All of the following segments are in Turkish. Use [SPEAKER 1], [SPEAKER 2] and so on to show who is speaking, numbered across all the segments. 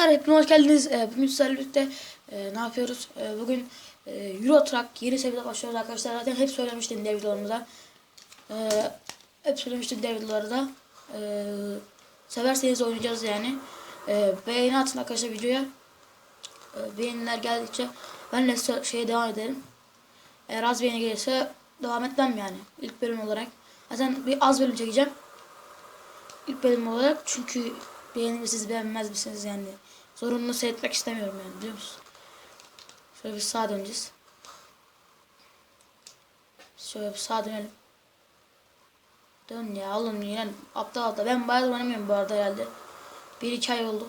[SPEAKER 1] Arkadaşlar hepiniz hoş geldiniz. Ee, Bugün sizlerle birlikte e, ne yapıyoruz? E, bugün e, Euro Truck yeni seviyede başlıyoruz arkadaşlar. Zaten hep söylemiştim diğer. E, hep söylemiştim diğer videolarda. E, severseniz oynayacağız yani. E, beğeni atın arkadaşlar videoya. E, beğeniler geldikçe ben de şeye devam ederim. Eğer az beğeni gelirse devam etmem yani. İlk bölüm olarak. Zaten bir az bölüm çekeceğim. İlk bölüm olarak çünkü beğenir misiniz beğenmez misiniz yani zorunlu seyretmek istemiyorum yani biliyor musun? Şöyle bir sağa döneceğiz. Şöyle bir sağa dönelim. Dön ya oğlum yine aptal aptal. Ben bayağıdır oynamıyorum bu arada herhalde. Bir iki ay oldu.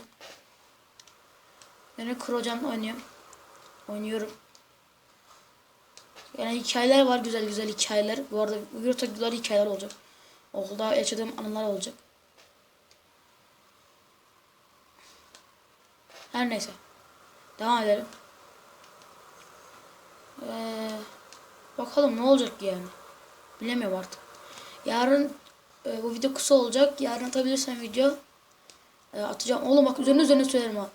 [SPEAKER 1] Yani Krocan oynuyorum. Oynuyorum. Yani hikayeler var güzel güzel hikayeler. Bu arada güzel hikayeler olacak. Okulda yaşadığım anılar olacak. Her neyse. Devam edelim. Ee, bakalım ne olacak yani. Bilemiyorum artık. Yarın e, bu video kısa olacak. Yarın atabilirsem video e, atacağım. Oğlum bak üzerine üzerine söylerim ha.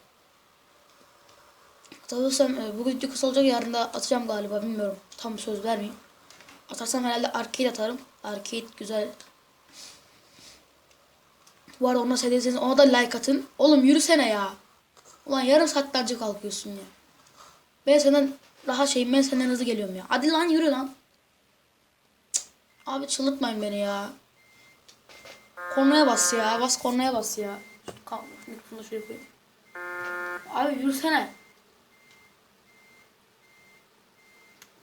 [SPEAKER 1] Atabilirsem e, bu video kısa olacak. Yarın da atacağım galiba. Bilmiyorum. Tam söz vermeyeyim. Atarsam herhalde arcade atarım. Arcade güzel. Bu arada ona sevdiyseniz ona da like atın. Oğlum yürüsene ya. Ulan yarım saatlerce kalkıyorsun ya. Ben senden daha şeyim ben senden hızlı geliyorum ya. Hadi lan yürü lan. Cık. Abi çıldırtmayın beni ya. Kornaya bas ya. Bas kornaya bas ya. Şu kal- Mikrofonu da şuraya koyayım. Abi yürüsene.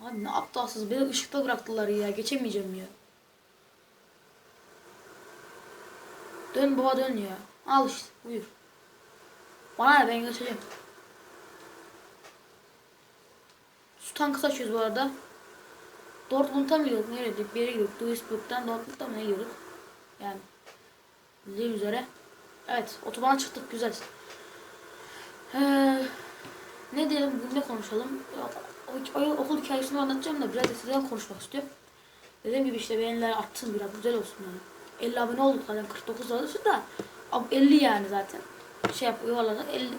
[SPEAKER 1] Abi ne aptalsız. Beni ışıkta bıraktılar ya. Geçemeyeceğim ya. Dön baba dön ya. Al işte buyur. Bana ne ben geçeceğim. Su tankı taşıyoruz bu arada. Dortmund'a mı gidiyorduk? Nereye gidiyorduk? Bir yere gidiyorduk. Duisburg'dan Dortmund'a mı gidiyorduk? Yani. Bildiğim üzere. Evet. Otobana çıktık. Güzel. Ee, ne diyelim? Bugün ne konuşalım? O, o, okul hikayesini anlatacağım da biraz da sizden konuşmak istiyorum. Dediğim gibi işte beğeniler artsın biraz. Güzel olsun yani. 50 abone olduk zaten 49 oldu da. Ab- 50 yani zaten şey yap yuvarladık 50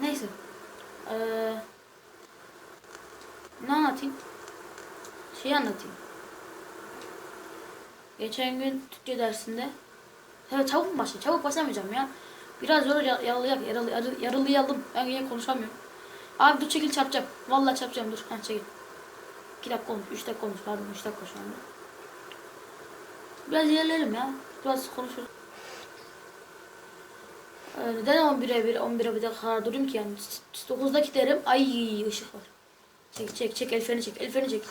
[SPEAKER 1] neyse. Ee, ne anlatayım? Şey anlatayım. Geçen gün Türkçe dersinde evet çabuk mu başlayayım? Çabuk başlamayacağım ya. Biraz yolu yaralayak yaralı, yarı- yaralayalım ben yine konuşamıyorum. Abi dur çekil çarpacağım. Vallahi çarpacağım dur. Ha çekil. 2 dakika olmuş 3 dakika olmuş. Pardon 3 dakika şu anda. Biraz ilerleyelim ya. Biraz konuşuruz Neden 11'e 1, 11'e bir de karar durayım ki yani 9'da giderim. Ay ışık var. Çek çek çek el freni çek. El freni çek.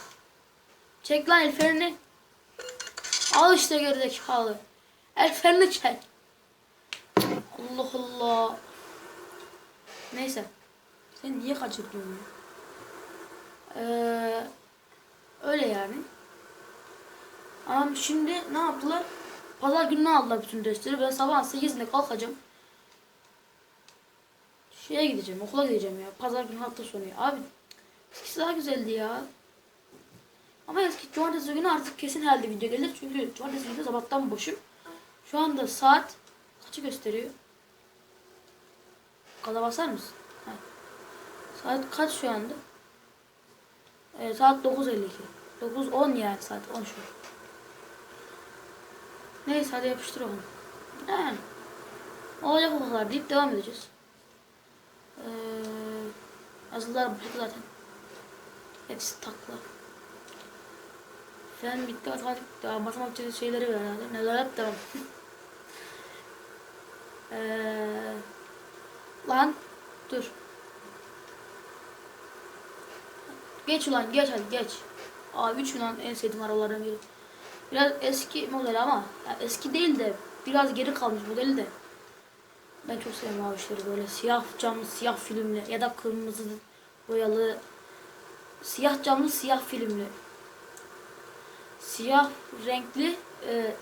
[SPEAKER 1] Çek lan el freni. Al işte gerizekalı. El freni çek. Allah Allah. Neyse. Sen niye kaçırdın ya? Ee, öyle yani. Ama şimdi ne yaptılar? Pazar günü aldılar bütün dersleri. Ben sabah 8'inde kalkacağım şeye gideceğim, okula gideceğim ya. Pazar günü hafta sonu. Abi eskisi daha güzeldi ya. Ama eski cumartesi günü artık kesin herhalde video gelir. Çünkü cumartesi günü sabahtan boşum. Şu anda saat kaçı gösteriyor? Kala basar mısın? Ha. Saat kaç şu anda? Evet, saat 9.52. 9.10 yani saat 10 şu. Neyse hadi yapıştır onu. Yani. Olacak o kadar deyip devam edeceğiz. Ee, yazılar burada zaten. Hepsi takla. Fen bitti matematik daha matematik şeyleri var herhalde. Yap devam. ee, lan dur. Geç ulan geç hadi geç. Aa 3 ulan en sevdiğim arabalardan biri. Biraz eski model ama ya eski değil de biraz geri kalmış modeli de. Ben çok seviyorum abi işleri böyle siyah camlı siyah filmli ya da kırmızı boyalı siyah camlı siyah filmli siyah renkli e,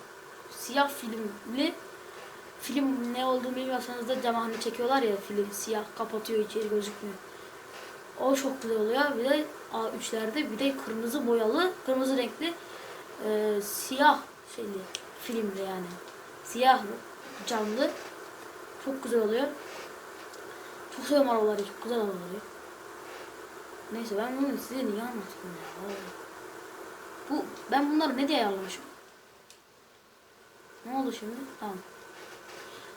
[SPEAKER 1] siyah filmli film ne olduğunu bilmiyorsanız da cama hani çekiyorlar ya film siyah kapatıyor içeri gözükmüyor. O çok güzel oluyor. Bir de A3'lerde bir de kırmızı boyalı, kırmızı renkli e, siyah şeyli filmli yani. Siyah camlı Çok güzel oluyor. Çok seviyorum arabaları. Çok güzel arabaları. Neyse ben bunu size niye anlatayım ya? Bu, ben bunları ne diye ayarlamışım? Ne oldu şimdi? Tamam.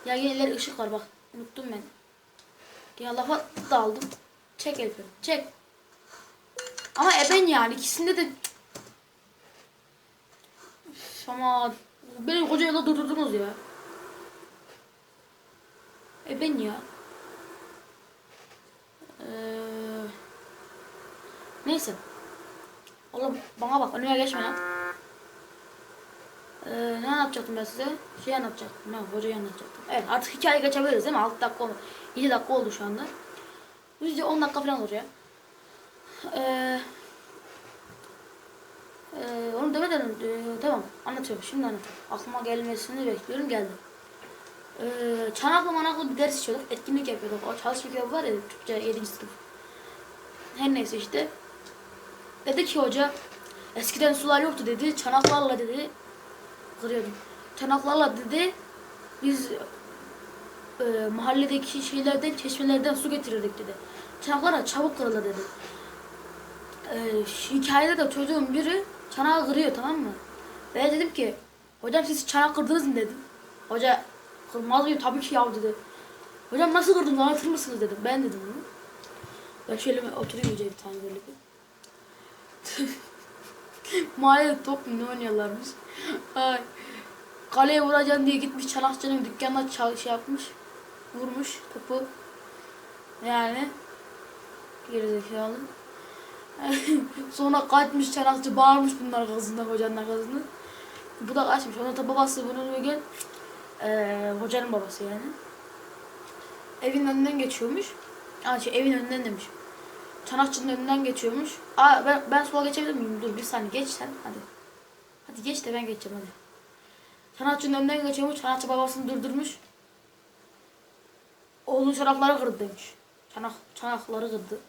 [SPEAKER 1] Ya yine ileri ışık var bak. Unuttum ben. Ya lafa daldım. Çek Elif'im. Çek. Ama eben yani ikisinde de Üf, ama beni koca yola durdurdunuz ya. Eben ya. Ee, neyse. Oğlum bana bak önüme geçme lan. Ee, ne anlatacaktım ben size? Şey anlatacaktım. Ben hocayı anlatacaktım. Evet artık hikaye geçebiliriz değil mi? 6 dakika oldu. 7 dakika oldu şu anda. Video 10 dakika falan olur ya. Ee, ee, onu önce ee, tamam anlatıyorum şimdi anlatıyorum. Aklıma gelmesini bekliyorum geldi. Ee, çanaklı manaklı bir ders işliyorduk. Etkinlik yapıyorduk. O çalışma kitabı var ya Türkçe 7. sınıf. Her neyse işte. Dedi ki hoca eskiden sular yoktu dedi. Çanaklarla dedi kırıyordum. Çanaklarla dedi biz e, mahalledeki şeylerden, çeşmelerden su getirirdik dedi. Çanaklar çabuk kırılır dedi. E, hikayede de çocuğun biri çanağı kırıyor tamam mı? Ben dedim ki hocam siz çanak kırdınız mı dedim. Hoca kırmaz mıyım tabii ki yav dedi. Hocam nasıl kırdınız anlatır mısınız dedim. Ben dedim bunu. Ben şöyle oturayım iyice bir tane böyle bir. Mahallede top mu ne oynuyorlarmış. Ay. Kaleye vuracaksın diye gitmiş çanakçının dükkanına çal şey yapmış. Vurmuş topu. Yani. Gerizekalı. Sonra kaçmış çanakçı bağırmış bunun arkasından hocanın arkasında. Bu da kaçmış. Ondan da babası bunun bir eee hocanın babası yani. Evin önünden geçiyormuş. Aa, şey, evin önünden demiş. Çanakçının önünden geçiyormuş. Aa ben, ben sola geçebilir miyim? Dur bir saniye geç sen hadi. Hadi geç de ben geçeceğim hadi. Çanakçının önünden geçiyormuş. Çanakçı babasını durdurmuş. Oğlun çanakları kırdı demiş. Çanak, çanakları kırdı.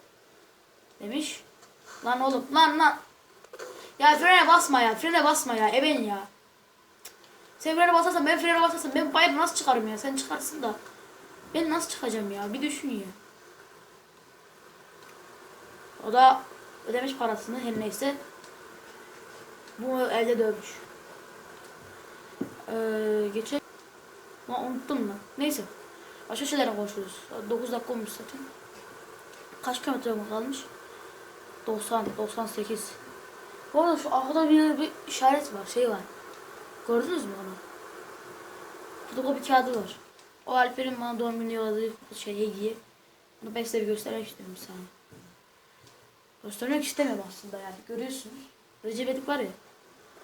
[SPEAKER 1] Demiş. Lan oğlum lan lan. Ya frene basma ya. Frene basma ya. Eben ya. Sen frene basarsan ben frene basarsam ben bayır nasıl çıkarım ya? Sen çıkarsın da. Ben nasıl çıkacağım ya? Bir düşün ya. O da ödemiş parasını her neyse. Bu elde dövmüş. Ee, geçe... Lan unuttum lan. Neyse. Başka şeylere konuşuruz. 9 dakika olmuş zaten. Kaç kilometre kalmış? 90, 98. Bu arada şu arkada bir, bir işaret var, şey var. Gördünüz mü onu? Fotokopi kağıdı var. O Alper'in bana doğum günü yolladığı şey hediye. Bunu ben size bir göstermek istiyorum saniye. Göstermek istemiyorum aslında yani. Görüyorsunuz. Recep Edik var ya.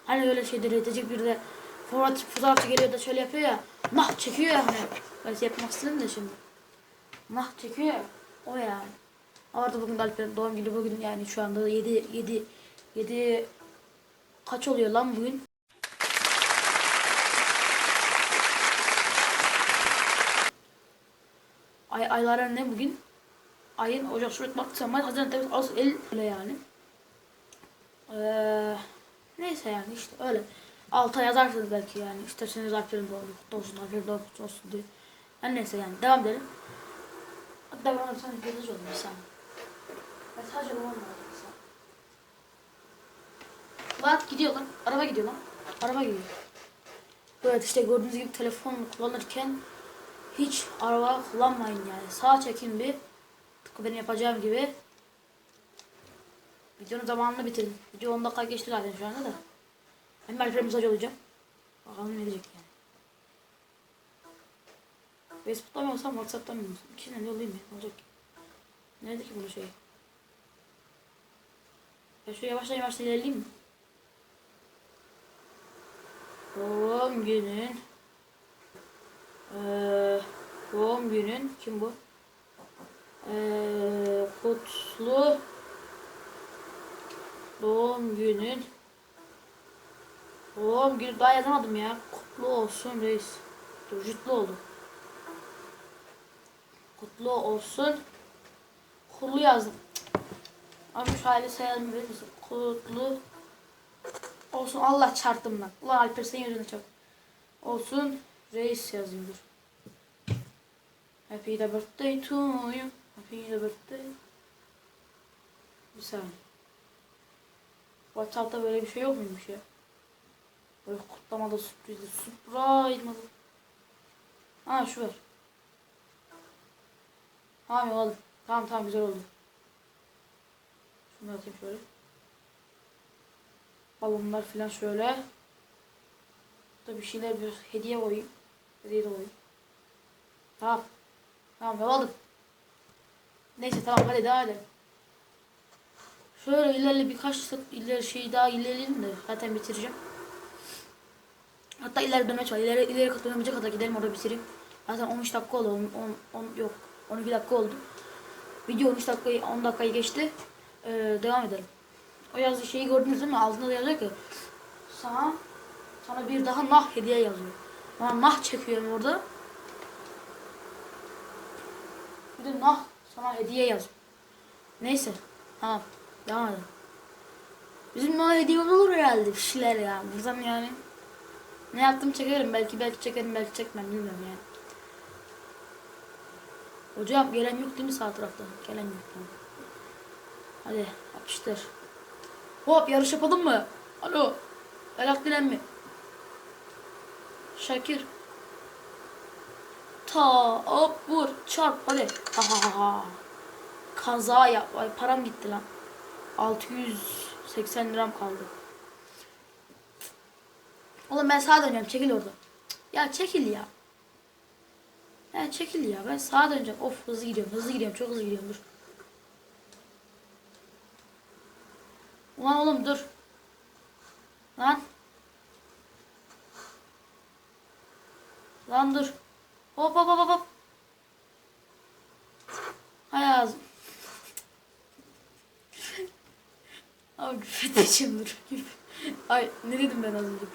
[SPEAKER 1] Hani öyle şeyde Recep bir de fotoğraf, fotoğrafçı geliyor da şöyle yapıyor ya. Nah çekiyor ya hani. Ben şey yapmak istedim de şimdi. Nah çekiyor. O yani. Arada bugün de Alper'in doğum günü bugün yani şu anda 7 7 7 kaç oluyor lan bugün? Ay ayların ne bugün? Ayın Ocak, Şubat, Mart, Nisan, Mayıs, Haziran, Temmuz, Ağustos, Eylül öyle yani. Ee, neyse yani işte öyle. Alta yazarsınız belki yani. İsterseniz doğum günü kutlu olsun, doğum günü kutlu olsun diye. Yani neyse yani devam edelim. Hatta bana tane mesaj oldu saniye. Mesaj olmadı saniye. Lan gidiyor lan. Araba gidiyor lan. Araba gidiyor. Evet işte gördüğünüz gibi telefon kullanırken hiç araba kullanmayın yani. Sağa çekin bir. Tıpkı benim yapacağım gibi. Videonun zamanını bitirin. Video 10 dakika geçti zaten şu anda da. Ben Alper'e mesaj olacağım. Bakalım ne diyecek yani. Facebook'ta mı olsam Whatsapp'ta mı olsam? İkisinden de olayım ya. Ne olacak ki? Nerede ki bunun şeyi? Ya şu yavaştan yavaştan ilerleyeyim mi? Doğum günün ee, doğum günün kim bu? Ee, kutlu doğum günün doğum günü daha yazamadım ya. Kutlu olsun reis. Dur jutlu oldu. Kutlu olsun. Kutlu yazdım. Ama hali sayalım? Kutlu olsun. Allah çarptım lan. Allah Alper senin yüzüne çarp. Olsun. Reis yazayım dur. Happy the birthday to you. Happy the birthday. Bir saniye. WhatsApp'ta böyle bir şey yok muymuş ya? Böyle kutlamada sürprizli. Surprise mı? Ha şu var. Tamam oldu. Tamam tamam güzel oldu. Şunu atayım şöyle. Balonlar falan şöyle. Burada bir şeyler bir hediye koyayım. De koyayım. Tamam. Tamam yapalım. Neyse tamam hadi devam edelim. Şöyle ilerle birkaç ileri şey daha ilerleyelim de zaten bitireceğim. Hatta ileri dönmeç var. İleri, ileri kat dönmece kadar gidelim orada bitireyim. Zaten 13 dakika oldu. 10, 10, yok 12 dakika oldu. Video 13 dakikayı 10 dakikayı geçti. Ee, devam edelim. O yazdığı şeyi gördünüz değil mi? Altında da yazıyor ki sana sana bir daha nah hediye yazıyor. Bana nah çekiyorum orada. Bir de nah sana hediye yazıyor. Neyse. Tamam. Devam edelim. Bizim nah hediyemiz olur herhalde bir şeyler ya. Buradan yani. Ne yaptım çekerim. Belki belki çekerim belki çekmem bilmiyorum yani. Hocam gelen yok değil mi sağ tarafta? Gelen yok. Tamam. Hadi yapıştır. Hop yarış yapalım mı? Alo. Elak dilen mi? Şakir. Ta hop vur çarp hadi. Ha ha ha ha. Kaza yap. Ay param gitti lan. 680 liram kaldı. Oğlum ben sağa döneceğim. Çekil orada. Ya çekil ya. Ya çekil ya. Ben sağa döneceğim. Of hızlı gidiyorum. Hızlı gidiyorum. Çok hızlı gidiyorum. Dur. Ulan oğlum dur. Lan. Lan dur. Hop hop hop hop. Hay ağzım. Abi küfredeceğim dur. Ay ne dedim ben az önce?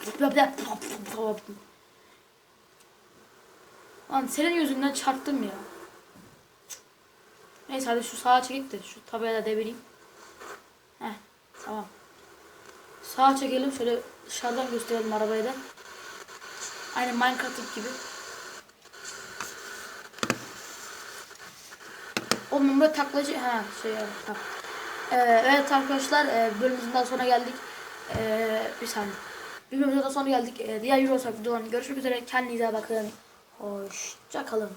[SPEAKER 1] Lan senin yüzünden çarptım ya. Neyse hadi şu sağa çekip de şu tabela devireyim. Heh tamam. Sağa çekelim şöyle dışarıdan gösterelim arabayı da. Aynı Minecraft gibi. Oğlum burada taklacı ha şey tak. Ee, evet arkadaşlar e, bölümümüzün daha sonuna geldik. Ee, bir saniye. Bölümümüzün daha sonuna geldik. Ee, diğer Eurosack videolarını görüşmek üzere. Kendinize bakın. Hoşça kalın.